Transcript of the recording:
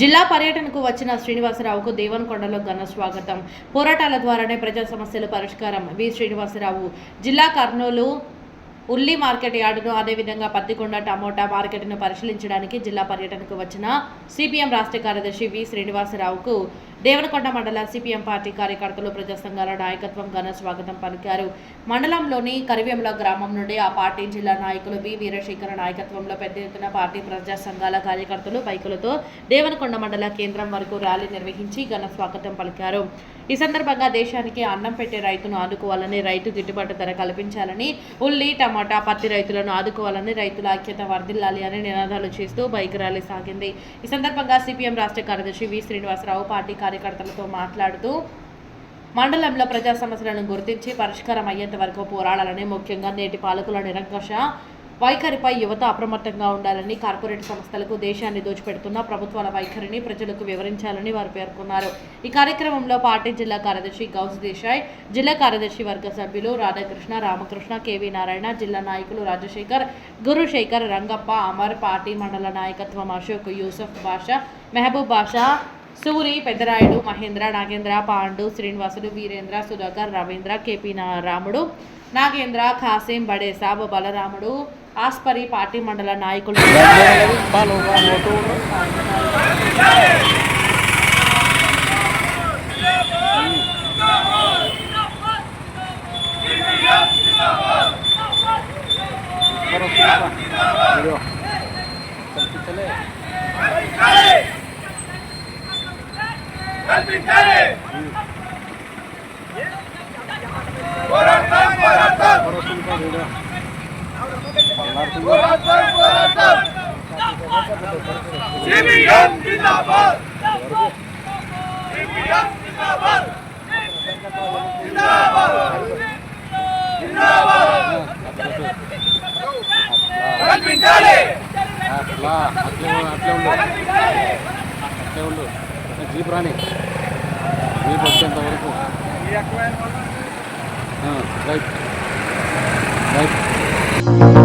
జిల్లా పర్యటనకు వచ్చిన శ్రీనివాసరావుకు దేవనకొండలో ఘన స్వాగతం. పోరాటాల ద్వారానే ప్రజా సమస్యలు పరిష్కారం. వి. శ్రీనివాసరావు జిల్లా కర్నూలు ఉల్లి మార్కెట్ యార్డును అదేవిధంగా పత్తికొండ టమోటా మార్కెట్ను పరిశీలించడానికి జిల్లా పర్యటనకు వచ్చిన సిపిఎం రాష్ట్ర కార్యదర్శి వి. శ్రీనివాసరావుకు దేవనకొండ మండల సిపిఎం పార్టీ కార్యకర్తలు ప్రజా సంఘాల నాయకత్వం ఘన స్వాగతం పలికారు. మండలంలోని కరివేముల గ్రామం నుండి ఆ పార్టీ జిల్లా నాయకులు వి వీరశేఖర నాయకత్వంలో పెద్ద ఎత్తున పార్టీ ప్రజా సంఘాల కార్యకర్తలు బైకులతో దేవనకొండ మండల కేంద్రం వరకు ర్యాలీ నిర్వహించి ఘన స్వాగతం పలికారు. ఈ సందర్భంగా దేశానికి అన్నం పెట్టే రైతును ఆదుకోవాలని రైతు గిట్టుబాటు ధర కల్పించాలని ఉల్లి టమాటా పత్తి రైతులను ఆదుకోవాలని రైతుల ఐక్యత వర్ధిల్లాలి అని నినాదాలు చేస్తూ బైక్ ర్యాలీ సాగింది. ఈ సందర్భంగా సిపిఎం రాష్ట్ర కార్యదర్శి వి. శ్రీనివాసరావు పార్టీ కార్యకర్తలతో మాట్లాడుతూ మండలంలో ప్రజా సమస్యలను గుర్తించి పరిష్కారం అయ్యేంత వరకు పోరాడాలని ముఖ్యంగా నేటి పాలకుల నిరంకష వైఖరిపై యువత అప్రమత్తంగా ఉండాలని కార్పొరేట్ సంస్థలకు దేశాన్ని దోచిపెడుతున్న ప్రభుత్వాల వైఖరిని ప్రజలకు వివరించాలని వారు పేర్కొన్నారు. ఈ కార్యక్రమంలో పార్టీ జిల్లా కార్యదర్శి గౌస్ దేశాయ్ జిల్లా కార్యదర్శి వర్గ సభ్యులు రాధాకృష్ణ రామకృష్ణ కేవీ నారాయణ జిల్లా నాయకులు రాజశేఖర్ గురుశేఖర్ రంగప్ప అమర్ పార్టీ మండల నాయకత్వం అశోక్ యూసఫ్ బాషా మెహబూబ్ బాషా సూరి పెద్దరాయుడు మహేంద్ర నాగేంద్ర పాండు శ్రీనివాసులు వీరేంద్ర సుధాకర్ రవీంద్ర కేపీ నా రాముడు నాగేంద్ర ఖాసిం బడేసాబ్ బలరాముడు ఆస్పరి పార్టీ మండల నాయకులు. సిబిఎం జిందాబాద్ సిబిఎం జిందాబాద్ జిందాబాద్ జిందాబాద్ కల్పించాలి అట్లా అట్లే అట్లే ఉండు. అట్లే ఉండు. జీప్ రాని. Right right